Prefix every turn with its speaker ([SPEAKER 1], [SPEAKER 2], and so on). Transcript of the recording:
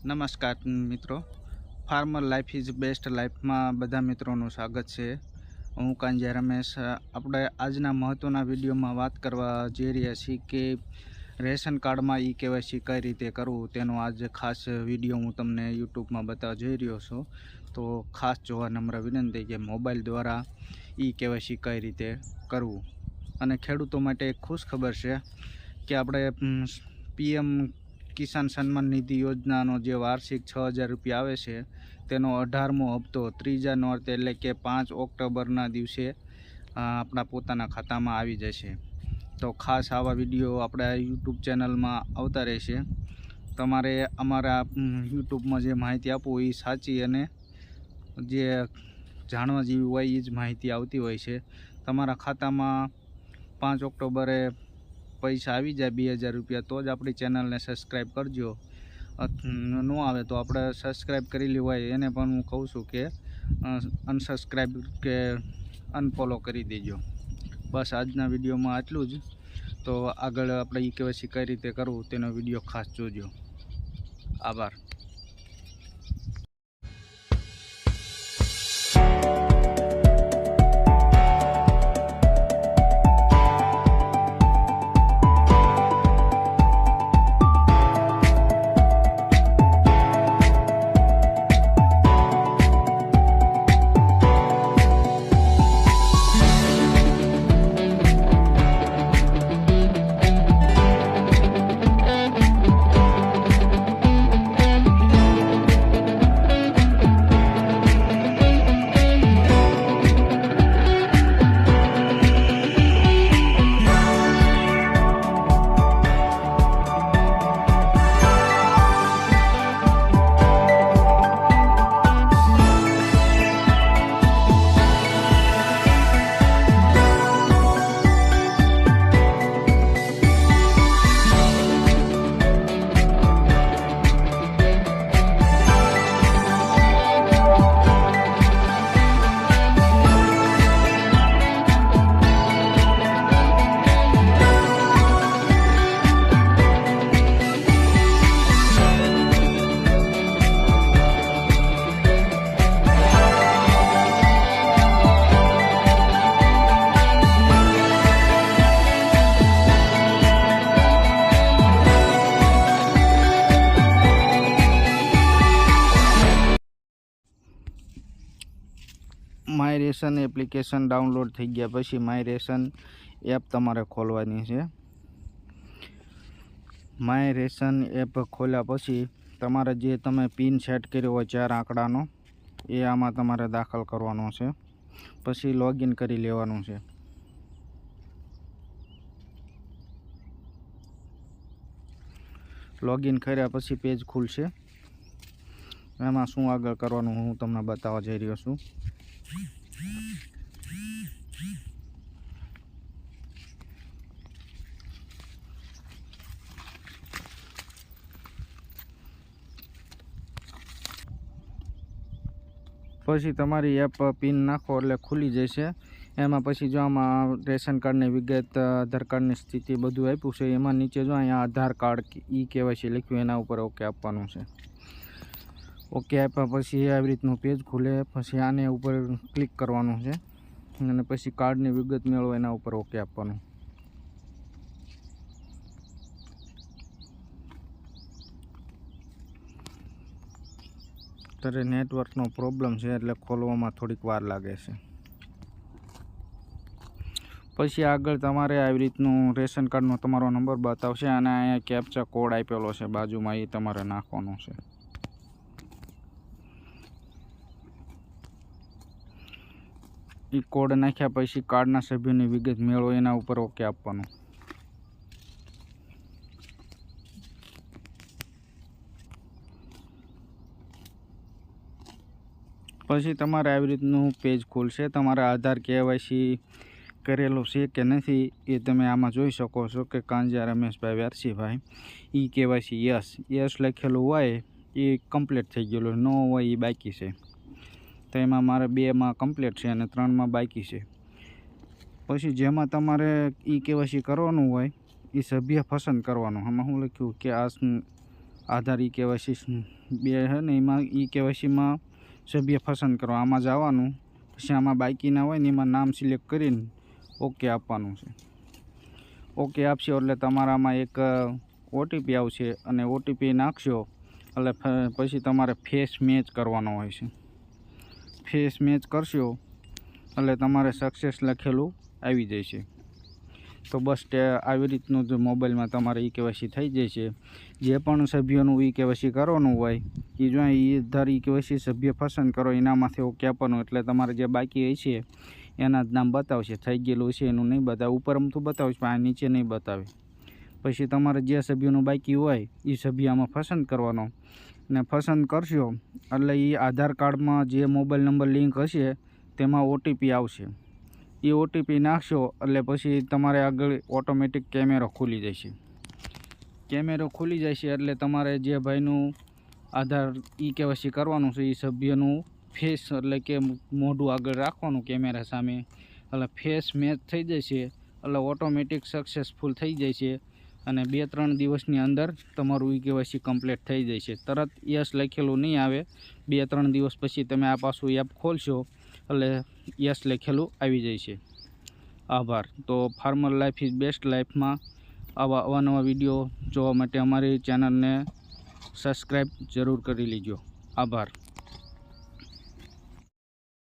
[SPEAKER 1] નમસ્કાર મિત્રો. Farmer life is best લાઈફમાં બધા મિત્રોનું સ્વાગત છે. હું કાંજિયા રમેશ. આપણે આજના મહત્ત્વના વિડીયોમાં વાત કરવા જઈ રહ્યા છીએ કે રેશન કાર્ડમાં ઈ કેવાયસી કઈ રીતે કરવું તેનો આજે ખાસ વીડિયો હું તમને યુટ્યુબમાં બતાવવા જઈ રહ્યો છું. તો ખાસ જોવા નમ્ર વિનંતી કે મોબાઈલ દ્વારા ઈ કેવાયસી કઈ રીતે કરવું. અને ખેડૂતો માટે ખુશ ખબર છે કે આપણે પીએમ કિસાન સન્માન નિધિ યોજનાનો જે વાર્ષિક છ હજાર રૂપિયા આવે છે, તેનો અઢારમો હપ્તો ત્રીજા નોર્થ એટલે કે પાંચ ઓક્ટોબરના દિવસે આપણા પોતાના ખાતામાં આવી જશે. તો ખાસ આવા વીડિયો આપણા યુટ્યુબ ચેનલમાં આવતા રહેશે. તમારે અમારા યુટ્યુબમાં જે માહિતી આપવું એ સાચી અને જે જાણવા જેવી હોય એ જ માહિતી આવતી હોય છે. તમારા ખાતામાં પાંચ ઓક્ટોબરે પૈસા આવી જાય બે હજાર રૂપિયા તો જ આપણી ચેનલને સબસ્ક્રાઈબ કરજો. ન આવે તો આપણે સબસ્ક્રાઈબ કરેલી હોય એને પણ હું કહું છું કે અનસબસ્ક્રાઈબ કે અનફોલો કરી દેજો. બસ આજના વિડીયોમાં આટલું જ. તો આગળ આપણે ઈ કેવાયસી કઈ રીતે કરવું તેનો વીડિયો ખાસ જોજો. આભાર. રેશન એપ્લિકેશન ડાઉનલોડ થઈ ગયા પછી માય રેશન એપ તમારે ખોલવાની છે. માય રેશન એપ ખોલ્યા પછી તમારે જે તમે પિન સેટ કર્યો હોય ચાર આંકડાનો, એ આમાં તમારે દાખલ કરવાનો છે. પછી લોગિન કરી લેવાનું છે. લોગિન કર્યા પછી પેજ ખુલશે. એમાં શું આગળ કરવાનું હું તમને બતાવવા જઈ રહ્યો છું. પછી તમારી એપ પિન નાખો એટલે ખુલી જશે. એમાં પછી જો આમાં રેશન કાર્ડની વિગત, આધાર કાર્ડની સ્થિતિ બધું આપ્યું છે, એમાં નીચે જો અહીંયા આધાર કાર્ડ ઈ કેવાયસી લખ્યું, એના ઉપર ઓકે આપવાનું છે. ઓકે, આપ્યા પછી આવી રીતનું પેજ ખુલે, પછી આને ઉપર ક્લિક કરવાનું છે. અને પછી કાર્ડની વિગત મેળવો, એના ઉપર ઓકે આપવાનું. અત્યારે નેટવર્કનો પ્રોબ્લેમ છે, એટલે ખોલવામાં થોડીક વાર લાગે છે. પછી આગળ તમારે આવી રીતનું રેશન કાર્ડનો તમારો નંબર બતાવશે, અને અહીંયા કેપ્ચા કોડ આપેલો છે, બાજુમાં એ તમારે નાખવાનો છે. એ કોડ નાખ્યા પછી કાર્ડના સભ્યોની વિગત મેળવો, એના ઉપર ઓકે આપવાનું. પછી તમારે આવી રીતનું પેજ ખોલશે. તમારા આધાર કેવાયસી કરેલો છે કે નથી, એ તમે આમાં જોઈ શકો છો કે કાંજા Rameshbhai Vyarasibhai. E KYC yes. Yes લખેલું હોય, એ કમ્પ્લીટ થઈ ગયેલું. ન હોય એ બાકી છે. તો એમાં મારે બેમાં કમ્પ્લીટ છે અને ત્રણમાં બાકી છે. પછી જેમાં તમારે ઈ કેવાયસી કરવાનું હોય એ સભ્ય પસંદ કરવાનું. આમાં હું લખ્યું કે આ આધાર ઈ કેવાયસી બે છે ને, એમાં ઈ કેવાયસીમાં સભ્ય પસંદ કરો. આમાં જવાનું, પછી આમાં બાકી ના હોય ને, એમાં નામ સિલેક્ટ કરીને ઓકે આપવાનું છે. ઓકે આપશો એટલે તમારામાં એક ઓટીપી આવશે અને ઓટીપી નાખશો એટલે પછી તમારે ફેસ મેચ કરવાનો હોય છે. ફેસ મેચ કરશો, એટલે તમારે સક્સેસ લખેલું આવી જશે. તો બસ તે આવી રીતનું જ મોબાઈલમાં તમારે ઈ કેવાયસી થઈ જશે. જે પણ સભ્યોનું ઈ કેવાયસી કરવાનું હોય એ જો એ ધાર ઈ કેવાયસી સભ્ય પસંદ કરો, એનામાંથી ઓકે આપવાનું એટલે તમારે જે બાકી હોય છે, એના જ નામ બતાવશે. થઈ ગયેલું છે એનું નહીં બતાવે ઉપર અમથું બતાવશે પણ આ નીચે નહીં બતાવે. પછી તમારે જે સભ્યનું બાકી હોય એ સભ્ય આમાં પસંદ કરવાનો. ને પસંદ કરશો, એટલે એ આધાર કાર્ડમાં જે મોબાઈલ નંબર લિંક હશે, તેમાં ઓટીપી આવશે. એ ઓટીપી નાખશો, એટલે પછી તમારે આગળ ઓટોમેટિક કેમેરો ખુલી જશે. કેમેરો ખુલી જશે, એટલે તમારે જે ભાઈનું આધાર ઈ કેવાયસી કરવાનું છે એ સભ્યનું ફેસ એટલે કે મોઢું આગળ રાખવાનું કેમેરા સામે. એટલે ફેસ મેચ થઈ જશે, એટલે ઓટોમેટિક સક્સેસફુલ થઈ જશે. અને બે ત્રણ દિવસની અંદર તમારું ઈ કેવાયસી કમ્પ્લીટ થઈ જશે. તરત યસ લખેલું નહીં આવે. બે ત્રણ દિવસ પછી તમે આ પાછું એપ ખોલશો, એટલે યસ લખેલું આવી જશે. આભાર. તો ફાર્મર લાઈફ ઇઝ બેસ્ટ લાઈફમાં આવા અવાનવા વીડિયો જોવા માટે અમારી ચેનલને સબસ્ક્રાઈબ જરૂર કરી લેજો. આભાર.